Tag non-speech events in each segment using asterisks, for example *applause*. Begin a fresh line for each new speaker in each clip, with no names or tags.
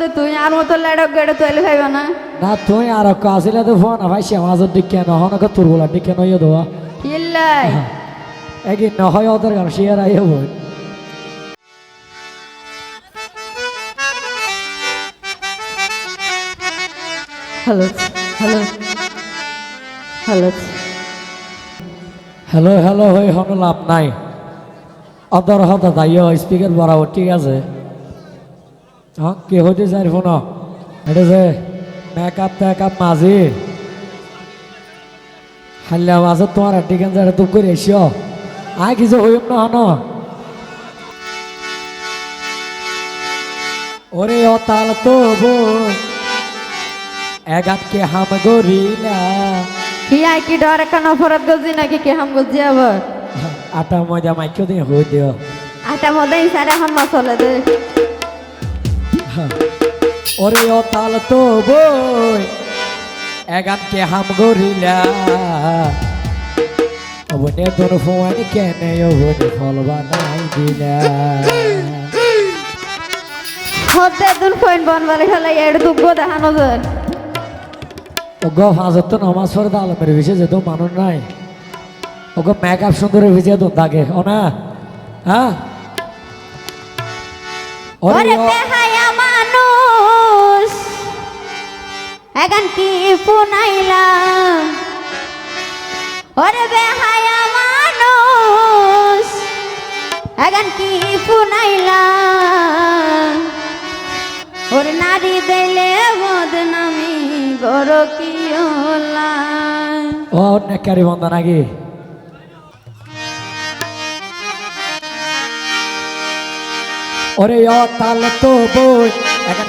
দে তুই আর মতো লেডক গেড়ে তৈলে খাইব না।
না তুই আর অক্ক আসিলে তো ফোন। ভাই শ্যামাজের দিকে নহন কে তোর বলার দিকে নইয়ে দেওয়া।
ইল্লাই। *laughs*
নহয় ওদের গান শিয়ার আইয়ে বই
hello hello hello.
Hello hello হই হন লাভ নাই। অদর হতা তাইও স্পিকার বরাবর ঠিক আছে। কি হইতে যাই ফোন? এটা যে মেকআপ টেকআপ মাঝি হাল্লা মাঝে তোমার টিকেন যারা তুক করে এসিও আয় কিছু হইম না হন। ওরে অতাল তো এগাতকে হাম গরিলা
কি আই কি ডর একটা অপরাধ গজি নাকি কি হাম গজি আবার?
আটা মজা মাইকেও দিয়ে হই দিও
আটা মধ্যে ইসারে হাম চলে দে। *laughs*
ওরে ও তাল তো বই এগানকে হাম গরিলা। অবনে তোর ফোন কেনে অবনে ফল বানাই দিলা।
হতে দুন দুগ্গ দেখানো
ওগো হাজত তো নমাজ পড়ে যেত মানুষ নাই। ওগো মেকআপ সুন্দর ভিজে তো থাকে ও না? হ্যাঁ? ওরে
এখন কি পুনাইলাম ওরে বেহায়া মানুষ এখন কি পুনাইলাম ওরে নারী দিলে বদনামি গর কি হলাম?
ও নেকারি বন্ধ নাকি ওরে, ও তাল তো বই এখন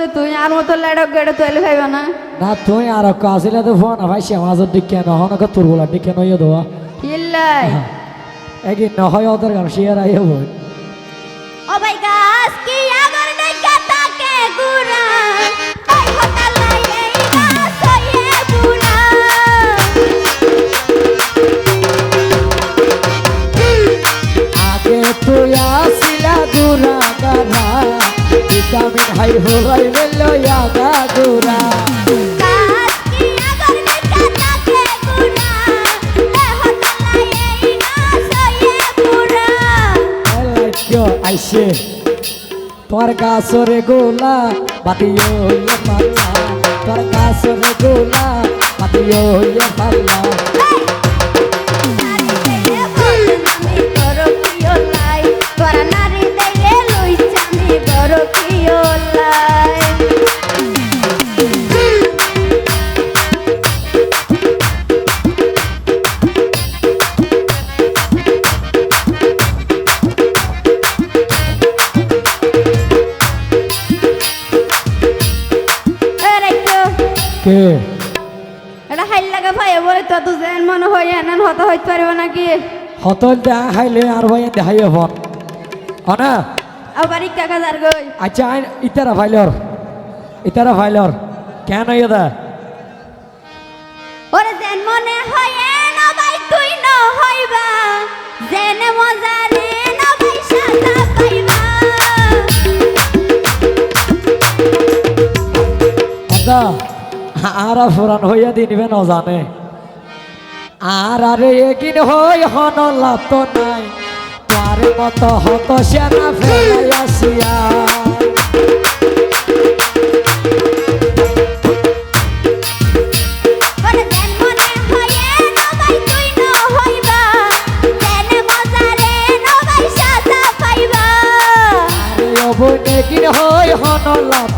দে তুই আর মতো লেডক গেড়ে তৈলে খাইব না।
না তুই আর আসিলা তো ফোন ভাই শ্যামাজের দিকে নহন কে তোর বলার দিকে নইয়ে দেওয়া
ইল্লাই।
একই নহয় ওদের গান শিয়ার আইয়ে বই।
ও ভাই গাছ কি আগর নাই এই গাছ হয়ে বুড়া
লাইট্য আইসে তোর গাছরে গোলা বাতিও ইয়ে পাল্লা। তোর গাছরে গোলা বাতিও ইয়ে পাল্লা। কে?
এটা হাইল লাগা ভাই বলে তো তো যেন মনে হয় এনান হতে হইতে পারবে নাকি?
হতল দেহা খাইলে আর ভাই দেখাই হন অনা?
আবার ইকা কাজার গই।
আচ্ছা ইতারা ফাইলর ইতারা ফাইলর কেন ইয়ে
ওরে যেন মনে হয় না ভাই তুই ন হইবা যেন মজা রে না ভাই সাদা পাইবা।
দাদা আর ফুরান হইয়া দিনবে নজানে। আর আরে একদিন হই হন লাভ তো নাই। তার মত হত সেনা ফেলাইয়াছিয়া হন
লাভ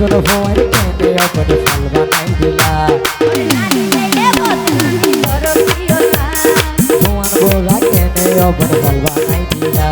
গুলো ভোর কেটে ওপরে ফল বানাই দিলা
ভুয়ান বোলা কেটে ওপরে ফল বানাই দিলা